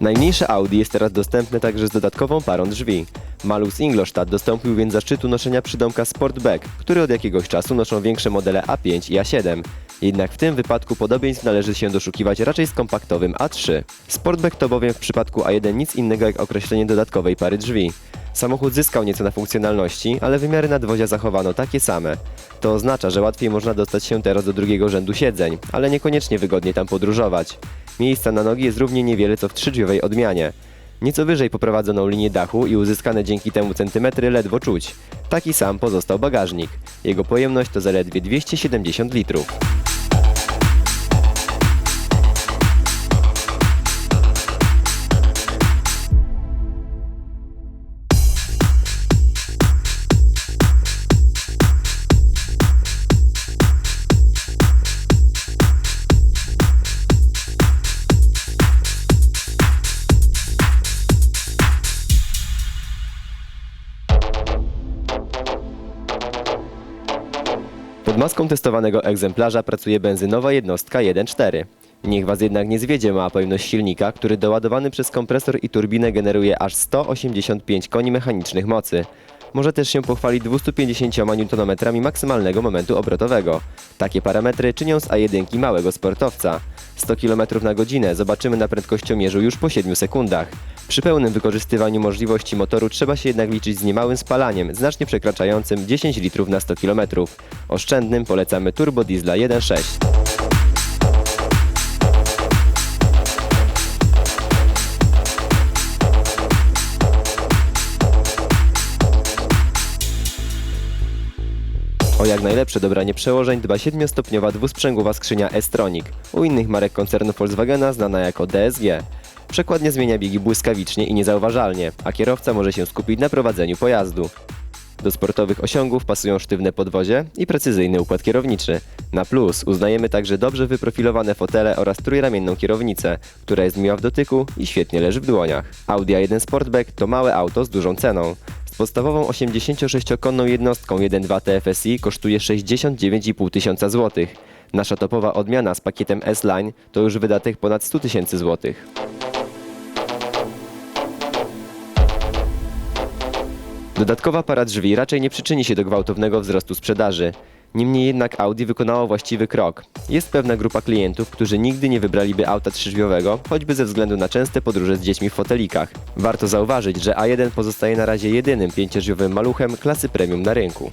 Najmniejsze Audi jest teraz dostępne także z dodatkową parą drzwi. Malus Ingolstadt dostąpił więc zaszczytu noszenia przydomka Sportback, który od jakiegoś czasu noszą większe modele A5 i A7. Jednak w tym wypadku podobieństw należy się doszukiwać raczej z kompaktowym A3. Sportback to bowiem w przypadku A1 nic innego jak określenie dodatkowej pary drzwi. Samochód zyskał nieco na funkcjonalności, ale wymiary nadwozia zachowano takie same. To oznacza, że łatwiej można dostać się teraz do drugiego rzędu siedzeń, ale niekoniecznie wygodnie tam podróżować. Miejsca na nogi jest równie niewiele co w trzydrzwiowej odmianie. Nieco wyżej poprowadzoną linię dachu i uzyskane dzięki temu centymetry ledwo czuć. Taki sam pozostał bagażnik. Jego pojemność to zaledwie 270 litrów. Maską testowanego egzemplarza pracuje benzynowa jednostka 1.4. Niech Was jednak nie zwiedzie mała pojemność silnika, który doładowany przez kompresor i turbinę generuje aż 185 koni mechanicznych mocy. Może też się pochwalić 250 Nm maksymalnego momentu obrotowego. Takie parametry czynią z A1 małego sportowca. 100 km na godzinę zobaczymy na prędkościomierzu już po 7 sekundach. Przy pełnym wykorzystywaniu możliwości motoru trzeba się jednak liczyć z niemałym spalaniem, znacznie przekraczającym 10 litrów na 100 km. Oszczędnym polecamy turbo diesla 1.6. O jak najlepsze dobranie przełożeń dba 7-stopniowa dwusprzęgłowa skrzynia S-Tronic, u innych marek koncernu Volkswagena znana jako DSG. Przekładnie zmienia biegi błyskawicznie i niezauważalnie, a kierowca może się skupić na prowadzeniu pojazdu. Do sportowych osiągów pasują sztywne podwozie i precyzyjny układ kierowniczy. Na plus uznajemy także dobrze wyprofilowane fotele oraz trójramienną kierownicę, która jest miła w dotyku i świetnie leży w dłoniach. Audi A1 Sportback to małe auto z dużą ceną. Podstawową 86-konną jednostką 1.2 TFSI kosztuje 69,5 tysiąca złotych. Nasza topowa odmiana z pakietem S-Line to już wydatek ponad 100 tysięcy złotych. Dodatkowa para drzwi raczej nie przyczyni się do gwałtownego wzrostu sprzedaży. Niemniej jednak Audi wykonało właściwy krok. Jest pewna grupa klientów, którzy nigdy nie wybraliby auta trzydrzwiowego, choćby ze względu na częste podróże z dziećmi w fotelikach. Warto zauważyć, że A1 pozostaje na razie jedynym pięciodrzwiowym maluchem klasy premium na rynku.